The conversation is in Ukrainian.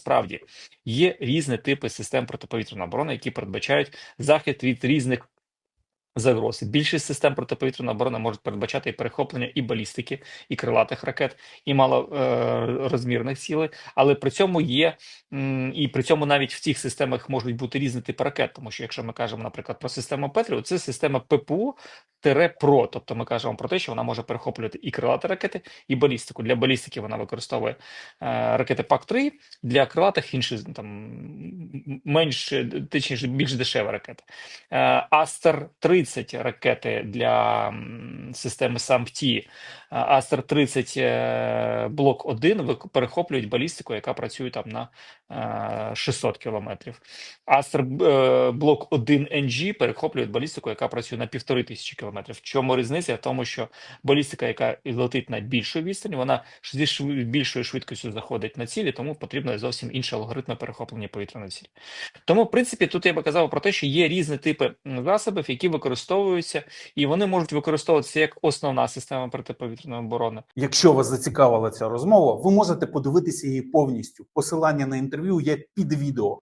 Справді є різні типи систем протиповітряної оборони, які передбачають захист від різних загроз. Більшість систем протиповітряної оборони можуть передбачати і перехоплення і балістики, і крилатих ракет, і малорозмірних цілей, але при цьому є і при цьому навіть в цих системах можуть бути різні типи ракет. Тому що якщо ми кажемо, наприклад, про систему Петріо, це система ППУ тире ПРО, тобто ми кажемо про те, що вона може перехоплювати і крилаті ракети, і балістику. Для балістики вона використовує е, ракети ПАК-3, для крилатих інші там менш точніше більш дешеві ракети. Е, Астер 30 ракети для системи САМПТІ, Астер 30 е, блок 1 перехоплюють балістику, яка працює там на е, 600 кілометрів. Астер е, блок 1 NG перехоплюють балістику, яка працює на 1500 кілометрів. В чому різниця? В тому, що балістика, яка летить на більшу відстань, вона зі більшою швидкістю заходить на цілі, тому потрібно зовсім інші алгоритми перехоплення повітряної цілі. Тому, в принципі, тут я би казав про те, що є різні типи засобів, які використовуються, і вони можуть використовуватися як основна система протиповітряної оборони. Якщо вас зацікавила ця розмова, ви можете подивитися її повністю. Посилання на інтерв'ю є під відео.